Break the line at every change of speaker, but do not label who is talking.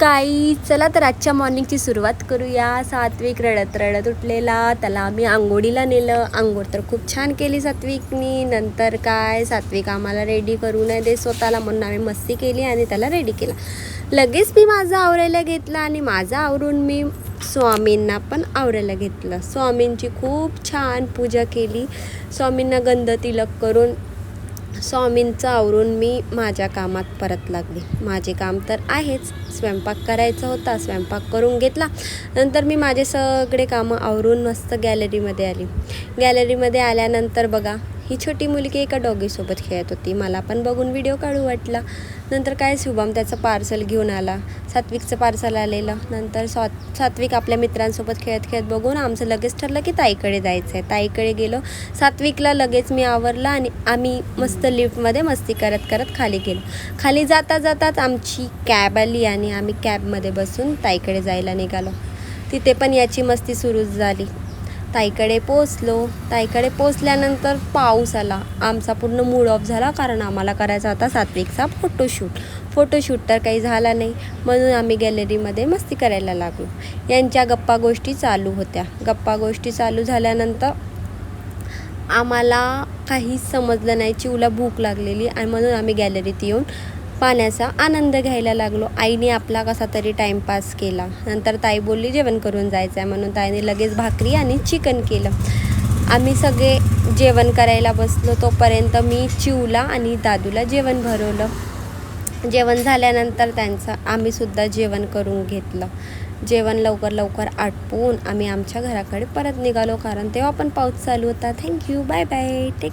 गाई चला तर आजच्या मॉर्निंगची सुरुवात करूया. सात्विक रडत रडत उठलेला. त्याला आम्ही आंघोळीला नेलं. आंघोळ तर खूप छान केली सात्विकनी. नंतर काय? सात्विक आम्हाला रेडी करू नये दे स्वतःला म्हणून आम्ही मस्ती केली आणि त्याला रेडी केला. लगेच मी माझं आवरायला घेतलं आणि माझं आवरून मी स्वामींना पण आवरायला घेतलं. स्वामींची खूप छान पूजा केली. स्वामींना गंध तिलक करून स्वामींचं आवरून मी माझ्या कामात परत लागली. माझे काम तर आहेच. स्वयंपाक करायचा होता स्वयंपाक करून घेतला. नंतर मी माझे सगळे कामं आवरून मस्त गॅलरीमध्ये आली. गॅलरीमध्ये आल्यानंतर बघा ही छोटी मुलगी एका डॉगीसोबत खेळत होती. मला पण बघून व्हिडिओ काढू वाटला. नंतर काय शुभम त्याचं पार्सल घेऊन आला. सात्विकचं पार्सल आलेलं. नंतर सॉ सात्विक आपल्या मित्रांसोबत खेळत खेळत बघून आमचं लगेच ठरलं की ताईकडे जायचं आहे ताईकडे गेलो. सात्विकला लगेच मी आवरलं आणि आम्ही मस्त लिफ्टमध्ये मस्ती करत करत खाली गेलो. खाली जाता जाताच आमची कॅब आली आणि आम्ही कॅबमध्ये बसून ताईकडे जायला निघालो. तिथे पण याची मस्ती सुरू झाली. ताईकडे पोचलो ताईकडे पोचल्यानंतर पाऊस आला. आमचा पूर्ण मूड ऑफ झाला कारण आम्हाला करायचा होता सात्विकचा फोटोशूट फोटोशूट तर काही झाला नाही. म्हणून आम्ही गॅलरीमध्ये मस्ती करायला लागलो. यांच्या गप्पा गोष्टी चालू होत्या. गप्पा गोष्टी चालू झाल्यानंतर आम्हाला काहीच समजलं नाही. चिवला भूक लागलेली आणि म्हणून आम्ही गॅलरीत येऊन पाण्याचा आनंद घ्यायला लागलो. आईने आपला कसा तरी टाईमपास केला. नंतर ताई बोलली जेवण करून जायचं आहे म्हणून ताईने लगेच भाकरी आणि चिकन केलं. आम्ही सगळे जेवण करायला बसलो. तोपर्यंत मी चिवला आणि दादूला जेवण भरवलं. जेवण झाल्यानंतर त्यांचं आम्हीसुद्धा जेवण करून घेतलं. जेवण लवकर लवकर आटपून आम्ही आमच्या घराकडे परत निघालो. कारण तेव्हा पण पाऊस चालू होता. Thank you bye bye take